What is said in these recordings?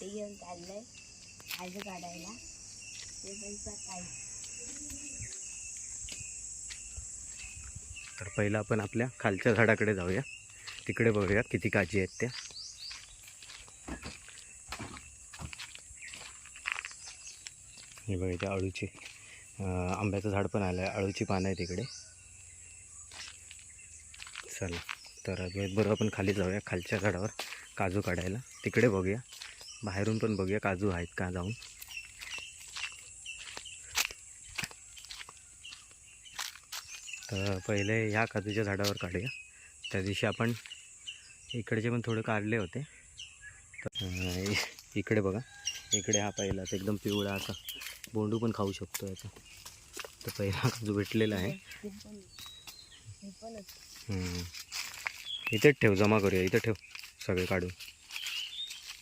ते घेऊन चाललंय आज काढायला. ते पण सकाळी. तर पहिलं आपण आपल्या खालच्या झाडाकडे जाऊया. तिकडे बघूया किती काजी आहेत त्या. हे बघा अळूची आंब्याचं झाड पण आलं आहे अळूची पानं आहे तिकडे चला. तर बरोबर आपण खाली जाऊया खालच्या झाडावर काजू काढायला. तिकडे बघूया. बाहेरून पण बघूया काजू आहेत का जाऊन. तर पहिले ह्या काजूच्या झाडावर काढूया. त्या दिवशी आपण इकडचे पण थोडे काढले होते. तर इकडे बघा. इकडे हा पहिला एकदम पिवळा असा बोंडू पण खाऊ शकतो याचा तर पहिला काजू भेटलेला आहे. इथेच ठेव जमा करूया. इथे ठेव सगळे काढून.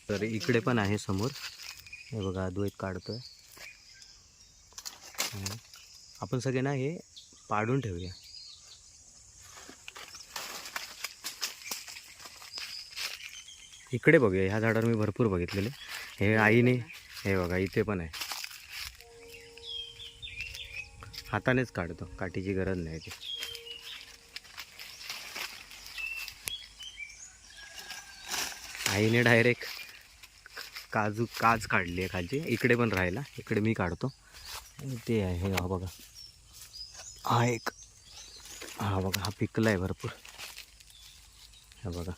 तर इकडे पण आहे समोर. हे बघा अद्वैत काढतोय. आपण सगळे ना हे पाडून ठेवूया. इकडे बघूया ह्या झाडावर मी भरपूर बघितलेले. हे आईने हे बघा इथे पण आहे. हातानेच काढतो काठीची गरज नाही ती. आईने डायरेक्ट काजू काज काढली आहे खालची. इकडे पण राहिला. इकडे मी काढतो. ते आहे हे हा बघा. हा एक. हा बघा हा पिकला आहे भरपूर. हा बघा.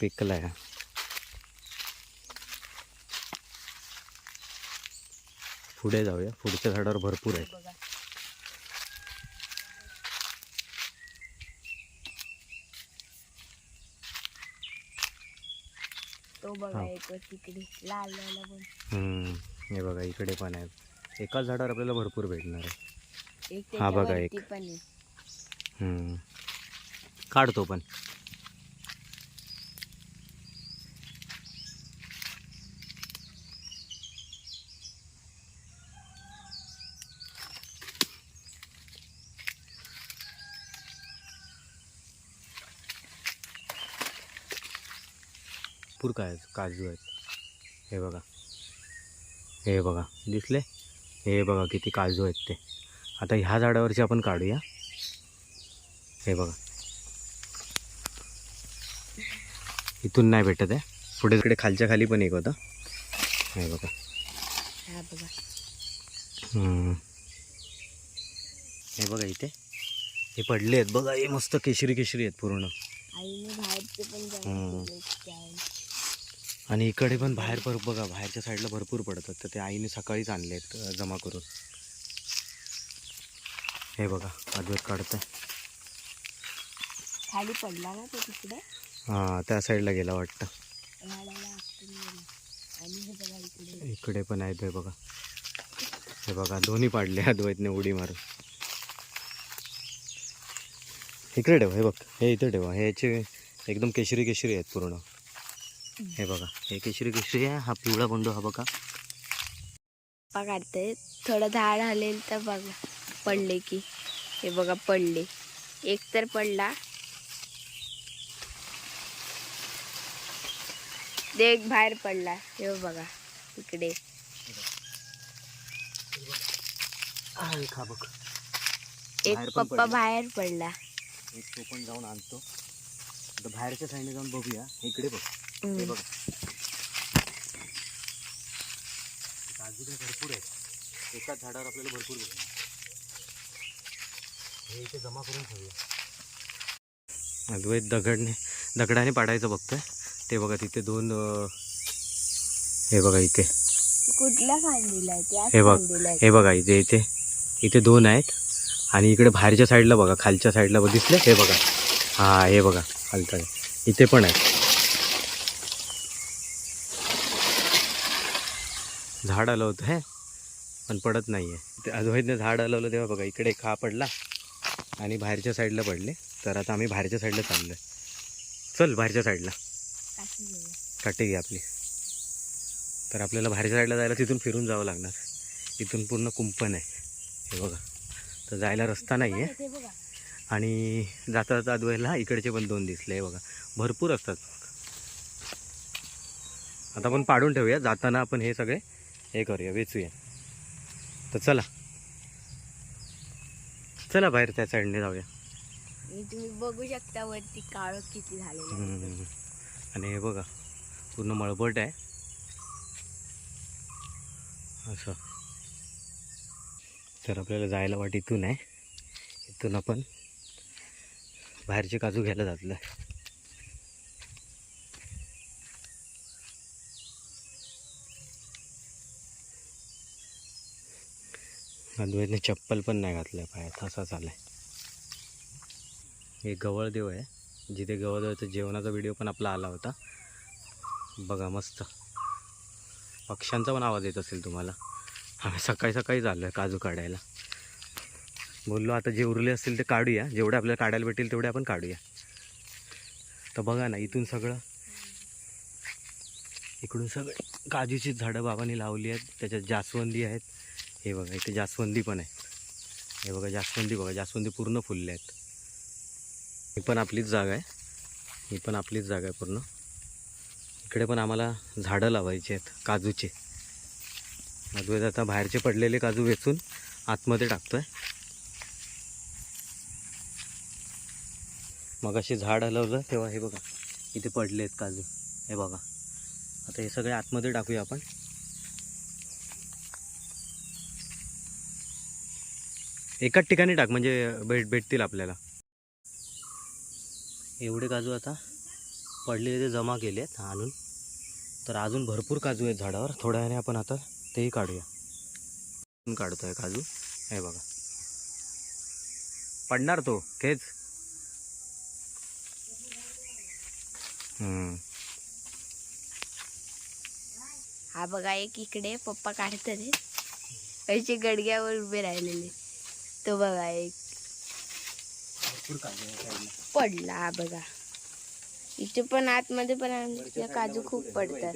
पिकला आहे पुढे जाऊया. पुढच्या झाडावर भरपूर आहे. बघा तिकडे लाल लाल पण. हम्म, हे बघा इकडे पण आहे एकाच झाडावर आपल्याला भरपूर भेटणार आहे. हा बघा एक. काढतो पण. भरपूर काय काजू आहेत. हे बघा. हे बघा. दिसले? हे बघा किती काजू आहेत ते. आता ह्या झाडावरचे आपण काढूया. हे बघा. इथून नाही भेटत आहे. पुढे तिकडे खालच्या खाली पण एक होता. हे बघा. हा बघा. हे इथे. हे पडले आहेत. बघा हे मस्त केशरी केशरी आहेत पूर्ण. आणि इकडे पण बाहेर पर बघा बाहेरच्या साईडला भरपूर पडतात. तर ते आईने सकाळीच आणले आहेत जमा करून. हे बघा अद्वैत काढतंय. खाली पडला ना तो तिकडे? हां त्या साईडला गेला वाटतं. इकडे. पण आहेत हे बघा. हे बघा दोन्ही पाडले अद्वैतने उडी मारून. इकडे ठेवा हे बघ. हे इथे ठेवा. हे याचे एकदम केशरी केशरी आहेत पूर्ण. हे बघा हे केशरी केशरी आहे हा पिवळा बंडू हा बघा. पप्पा काढते थोडं झाड हलेल तर बघा पडले की. हे बघा पडले. एक तर पडला. एक बाहेर पडला. हे बघा इकडे. एक बघ पप्पा. बाहेर पडला. एक तो पण जाऊन आणतो. आता बाहेरच्या साईडने जाऊन बघूया. इकडे बघ. हे. बघा. काजू भरपूर आहेत. एकाच झाडावर आपल्याला भरपूर भेटणार. हे इथे जमा करून ठेवूया. अद्वैत दगडने दगडाने पाडायचं बघतोय. ते बघा तिथे दोन हे बघा इथे. कुठल्या हे बघ. हे बघा इथे इथे. इथे दोन आहेत. आणि इकडे बाहेरच्या साईडला बघा खालच्या साईडला बघ दिसले हे बघा. हा हे बघा खालचा. इथे पण आहे झाड आलं होतं आहे पण पडत नाही आहे ते अद्वैतने झाड आलवलं तेव्हा बघा इकडे खा पडला आणि बाहेरच्या साईडला पडले. तर आता आम्ही बाहेरच्या साईडला चाललो चल बाहेरच्या साईडला. काटे घे आपली. तर आपल्याला बाहेरच्या साईडला जायला तिथून फिरून जावं लागणार. इथून पूर्ण कुंपण आहे. हे बघा. तर जायला रस्ता नाही आहे आणि जाता जाता अद्वैला इकडचे पण दोन दिसले हे बघा. भरपूर असतात. आता आपण पाडून ठेवूया. जाताना आपण हे सगळे हे करूया वेचूया. तर चला. चला बाहेर त्या साईडने जाऊया. तुम्ही बघू शकता वरती काळ किती. हम्म. आणि हे बघा पूर्ण मळबट आहे. असं. तर आपल्याला जायला वाट इथून आहे. इथून आपण बाहेरचे काजू घ्यायला जातलं आहे अद्वैतने चप्पल पण नाही घातलं पायात असा आहे हे गवळदेव आहे. जिथे गवळदेवाचा जेवणाचा व्हिडिओ पण आपला आला होता. बघा मस्त. पक्ष्यांचा पण आवाज येत असेल तुम्हाला. आम्ही सकाळी सकाळी चाललो आहे काजू काढायला. बोललो आता जे उरले असतील ते काढूया. जेवढे आपल्याला काढायला भेटेल तेवढे आपण काढूया. तर बघा ना इथून सगळं. इकडून सगळे काजूची झाडं बाबांनी लावली आहेत. त्याच्यात जास्वंदी आहेत. हे बघा इथे जास्वंदी पण आहे. हे बघा जास्वंदी बघा जास्वंदी पूर्ण फुलले आहेत. ही पण आपलीच जागा आहे. ही पण आपलीच जागा आहे पूर्ण. इकडे पण आम्हाला झाडं लावायची आहेत काजूचे. मधवेज आता बाहेरचे पडलेले काजू वेचून आतमध्ये टाकतो आहे मग असे झाड हलवलं तेव्हा हे बघा इथे पडले आहेत काजू. हे बघा. आता हे सगळे आतमध्ये टाकूया आपण. एकाच ठिकाणी टाक म्हणजे भेट भेटतील आपल्याला. एवढे काजू आता पडलेले ते जमा केले आहेत आणून. तर अजून भरपूर काजू आहेत झाडावर. थोड्या वेळाने आपण आता तेही काढूया. आपण काढतोय काजू. हे बघा. पडणार तो खेच. हम्म. हा बघा एक इकडे पप्पा काढतात. असे गडग्यावर उभे राहिलेले. तो बघा एक. पडला बघा. इथे पण आतमध्ये पण आमच्या काजू खूप पडतात.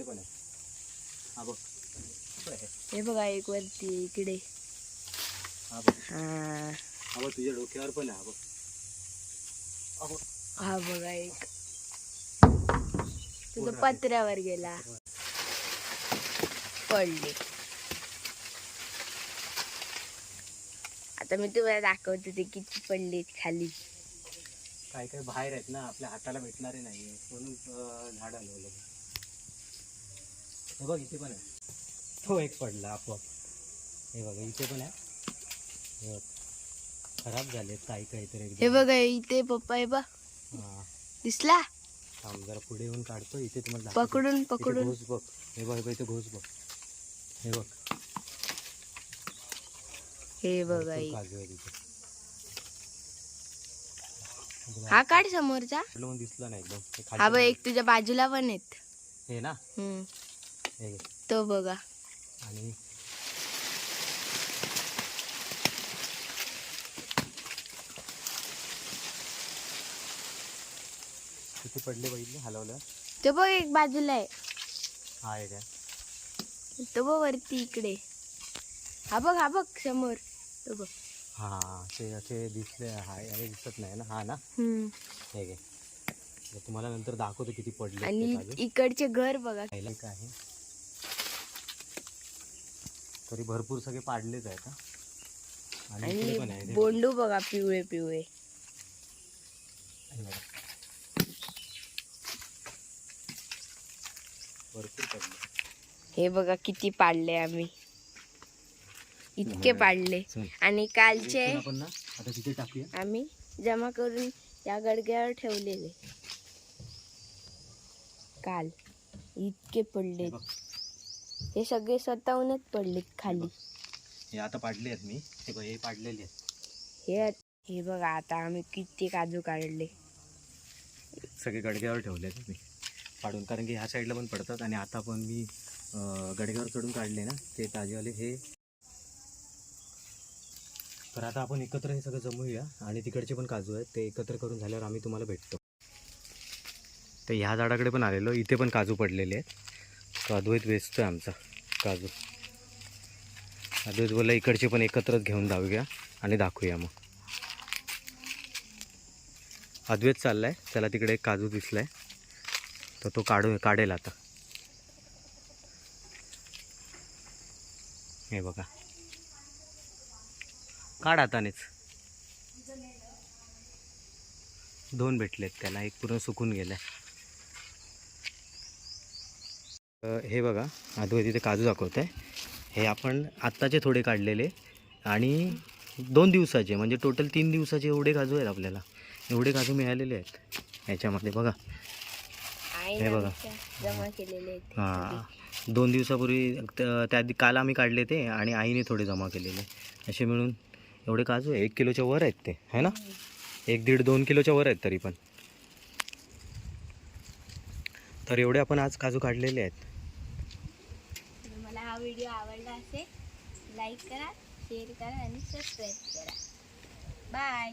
हा बघ. एक वरती इकडे. हा तुझ्या डोक्यावर पण हा बघा. एक. तुझं पत्र्यावर गेला. पडले. आता मी तुम्हाला दाखवते ते किती पडले खाली. काय काय बाहेर आहेत ना आपल्या हाताला भेटणारे नाही म्हणून झाड हलवलं. हे बघ इथे पण आहे. तो एक पडला आपोआप. हे बघा इथे पण आहे. हे बघ. खराब झालेत काही काही तर हे बघा इथे पप्पा हे बघ. हा. दिसला? थांब जरा पुढे येऊन काढतो. इथे तुम्हाला. पकडून पकडून. घोस बघ हे बघ. हे बघ इथे घोस बघ. हे बघ. हे बघा हा काढ समोरचा. दिसलं नाही एकदम. हे बघ एक तुझ्या बाजूला पण आहेत. हे ना. तो बघा. आणि किती पडले बघितले हलवलं तो बघ एक बाजूला आहे. हा एक आहे. तो बघ वरती इकडे. हा बघ हा बघ समोर. तो बघ. हा ते असे दिसले हा अरे दिसत नाही ना. हा ना? हम्म. हे घे. तर तुम्हाला नंतर दाखवतो किती पडले ते आणि. इकडचे घर बघा. खायला एक आहे तरी भरपूर सगळे पाडलेच आहेत हा. आणि इकडे पण आहे आणि बोंडू बघा पिवळे पिवळे. हे बघा. भरपूर पडले. हे बघा किती पाडले आम्ही. इतके हम्म. पाडले. आणि कालचे आम्ही जमा करून या गडग्यावर ठेवलेले. काल. इतके पडले हे. हे सगळे स्वतःहूनच पडलेत खाली. हे आता पाडले आहेत मी. हे बघ हे पाडलेले आहेत. हे हे बघा आता आम्ही किती काजू काढले. सगळे गडग्यावर ठेवले आहेत मी. पाडून. कारण की ह्या साईडला पण पडतात आणि आता पण मी गडग्यावर चढून काढले ना ते ताजेवाले हे तर आता आपण एकत्र हे सगळं जमूया आणि तिकडचे पण काजू आहेत ते एकत्र करून झाल्यावर आम्ही तुम्हाला भेटतो. तर ह्या झाडाकडे पण आलेलो इथे पण काजू पडलेले आहेत. तो अद्वैत वेचतो आहे आमचा काजू. अद्वैत बोला इकडचे पण एकत्रच घेऊन जाऊया आणि दाखवूया मग. अद्वैत चालला आहे त्याला तिकडे एक काजू दिसला आहे तर तो काढू काढेल आता. हे बघा. काढ हातानेच. दोन भेटलेत त्याला एक पूर्ण सुकून गेलाय. अ, हे बघा आधी तिथे काजू दाखवत आहे हे आपण आत्ताचे थोडे काढलेले आणि दोन दिवसाचे म्हणजे टोटल तीन दिवसाचे एवढे काजू आहेत आपल्याला. एवढे काजू मिळालेले आहेत ह्याच्यामध्ये बघा. हे बघा. हां. दोन दिवसापूर्वी त्या काल आम्ही काढले ते आणि आईने थोडे जमा केलेले. असे मिळून एवढे काजू आहे एक किलोच्या वर आहेत ते है ना? एक दीड दोन किलोच्या वर आहेत तरी पण. तर एवढे आपण आज काजू काढलेले आहेत. मला हा व्हिडिओ आवडला असेल लाईक करा शेअर करा आणि सबस्क्राईब करा. बाय.